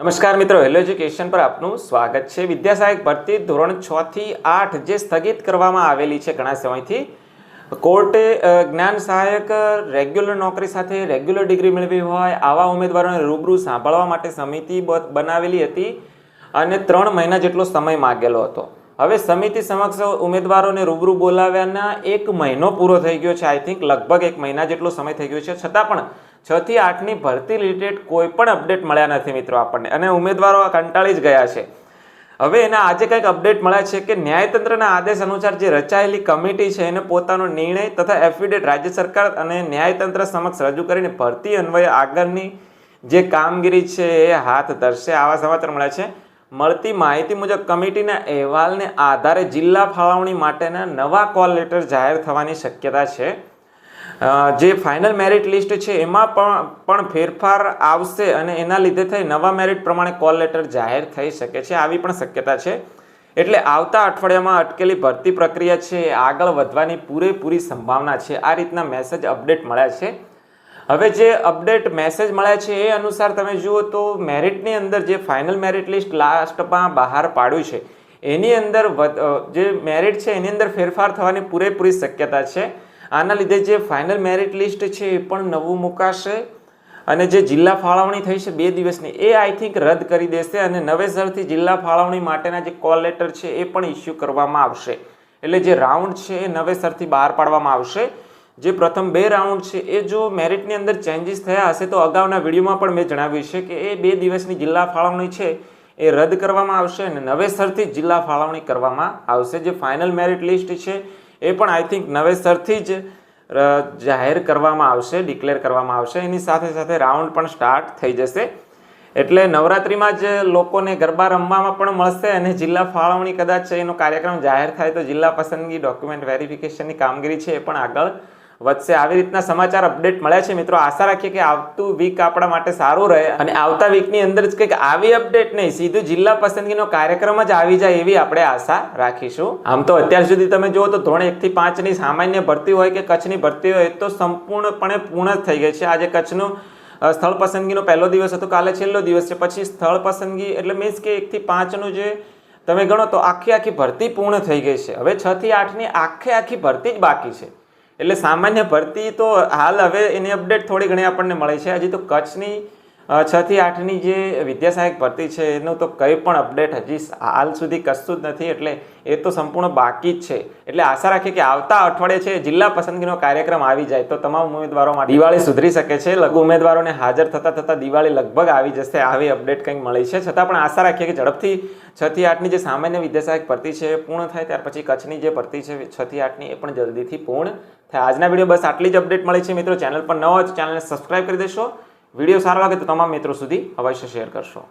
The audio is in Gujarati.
નમસ્કાર મિત્રો હેલો એજ્યુકેશન પર આપનું સ્વાગત છે. વિદ્યા સહાયક ભરતી ધોરણ છ થી આઠ જે સ્થગિત કરવામાં આવેલી છે ઘણા સમયથી, કોર્ટે જ્ઞાન સહાયક, રેગ્યુલર નોકરી સાથે રેગ્યુલર ડિગ્રી મેળવી હોય આવા ઉમેદવારોને રૂબરૂ સાંભળવા માટે સમિતિ બનાવેલી હતી અને ત્રણ મહિના જેટલો સમય માગેલો હતો. હવે સમિતિ સમક્ષ ઉમેદવારોને રૂબરૂ બોલાવ્યાના એક મહિનો પૂરો થઈ ગયો છે. આઈ થિંક લગભગ એક મહિના જેટલો સમય થઈ ગયો છે. છતાં પણ છ થી આઠની ભરતી રિલેટેડ કોઈ પણ અપડેટ મળ્યા નથી મિત્રો આપણને. અને ઉમેદવારો કંટાળી જ ગયા છે. હવે એના આજે કંઈક અપડેટ મળ્યા છે કે ન્યાયતંત્રના આદેશ અનુસાર જે રચાયેલી કમિટી છે એને પોતાનો નિર્ણય તથા એફિડેટ રાજ્ય સરકાર અને ન્યાયતંત્ર સમક્ષ રજૂ કરીને ભરતી અન્વયે આગળની જે કામગીરી છે એ હાથ ધરશે. આવા સમાચાર મળ્યા છે. મળતી માહિતી મુજબ કમિટીના અહેવાલને આધારે જિલ્લા ફાળવણી માટેના નવા કોલ લેટર જાહેર થવાની શક્યતા છે. જે ફાઇનલ મેરિટ લિસ્ટ છે, એમાં પણ પણ ફેરફાર આવશે અને એના લીધે થઈ નવા મેરિટ પ્રમાણે કોલ લેટર જાહેર થઈ શકે છે, આવી પણ શક્યતા છે. એટલે આવતા અઠવાડિયામાં અટકેલી ભરતી પ્રક્રિયા છે એ આગળ વધવાની પૂરેપૂરી સંભાવના છે, આ રીતના મેસેજ અપડેટ મળ્યા છે. હવે જે અપડેટ મેસેજ મળ્યા છે, એ અનુસાર તમે જુઓ તો મેરિટની અંદર જે ફાઇનલ મેરિટ લિસ્ટ લાસ્ટમાં બહાર પાડ્યું છે, એની અંદર જે મેરિટ છે, એની અંદર ફેરફાર થવાની પૂરેપૂરી શક્યતા છે. આના લીધે જે ફાઇનલ મેરિટ લિસ્ટ છે એ પણ નવું મુકાશે અને જે જિલ્લા ફાળવણી થઈ છે બે દિવસની, એ આઈ થિંક રદ કરી દેશે અને નવેસરથી જિલ્લા ફાળવણી માટેના જે કોલ લેટર છે એ પણ ઇસ્યુ કરવામાં આવશે. એટલે જે રાઉન્ડ છે એ નવેસરથી બહાર પાડવામાં આવશે. જે પ્રથમ બે રાઉન્ડ છે એ જો મેરિટની અંદર ચેન્જીસ થયા હશે તો અગાઉના વિડીયોમાં પણ મેં જણાવ્યું છે કે એ બે દિવસની જિલ્લા ફાળવણી છે એ રદ કરવામાં આવશે અને નવેસરથી જિલ્લા ફાળવણી કરવામાં આવશે. જે ફાઇનલ મેરિટ લિસ્ટ છે એ પણ આઈ થિંક નવેસરથી જ જાહેર કરવામાં આવશે ડિક્લેર કરવામાં આવશે. એની સાથે સાથે રાઉન્ડ પણ સ્ટાર્ટ થઈ જશે. એટલે નવરાત્રિમાં જ લોકોને ગરબા રમવામાં પણ મળશે અને જિલ્લા ફાળવણી કદાચ એનો કાર્યક્રમ જાહેર થાય તો જિલ્લા પસંદગી ડોક્યુમેન્ટ વેરિફિકેશનની કામગીરી છે એ પણ આગળ વધશે આવી રીતના સમાચાર અપડેટ મળ્યા છે. મિત્રો, આશા રાખીએ કે આવતું વીક આપણા માટે સારું રહે અને આવતા વીકની અંદર જ કંઈક આવી અપડેટ નહીં, સીધું જિલ્લા પસંદગીનો કાર્યક્રમ જ આવી જાય એવી આપણે આશા રાખીશું. આમ તો અત્યાર સુધી તમે જુઓ તો ધોરણ એકથી પાંચની સામાન્ય ભરતી હોય કે કચ્છની ભરતી હોય તો સંપૂર્ણપણે પૂર્ણ થઈ ગઈ છે. આજે કચ્છનું સ્થળ પસંદગીનો પહેલો દિવસ હતો, કાલે છેલ્લો દિવસ છે. પછી સ્થળ પસંદગી એટલે મીન્સ કે એકથી પાંચનું જે તમે ગણો તો આખી આખી ભરતી પૂર્ણ થઈ ગઈ છે. હવે છથી આઠની આખે આખી ભરતી જ બાકી છે. એટલે સામાન્ય ભરતી તો હાલ હવે એની અપડેટ થોડી ઘણી આપણને મળે છે. હજી તો કચ્છની છ થી આઠની જે વિદ્યા સહાયક ભરતી છે એનું તો કંઈ પણ અપડેટ હજી હાલ સુધી કશું જ નથી એટલે એ તો સંપૂર્ણ બાકી જ છે. એટલે આશા રાખીએ કે આવતા અઠવાડિયે છે જિલ્લા પસંદગીનો કાર્યક્રમ આવી જાય તો તમામ ઉમેદવારો માટે દિવાળી સુધરી શકે છે લઘુ ઉમેદવારોને હાજર થતા થતાં દિવાળી લગભગ આવી જશે આવી અપડેટ કંઈક મળી છે. છતાં પણ આશા રાખીએ કે ઝડપથી છ થી આઠની જે સામાન્ય વિદ્યા સહાયક ભરતી છે એ પૂર્ણ થાય ત્યાર પછી કચ્છની જે ભરતી છે છ થી આઠની એ પણ જલ્દીથી પૂર્ણ થાય. આજના વીડિયો બસ આટલી જ અપડેટ મળી છે મિત્રો. ચેનલ પર ન હોય તો ચેનલને સબસ્ક્રાઇબ કરી દેશો. વીડિયો સારો લાગે તો તમામ મિત્રો સુધી અવશ્ય શેર કરશો.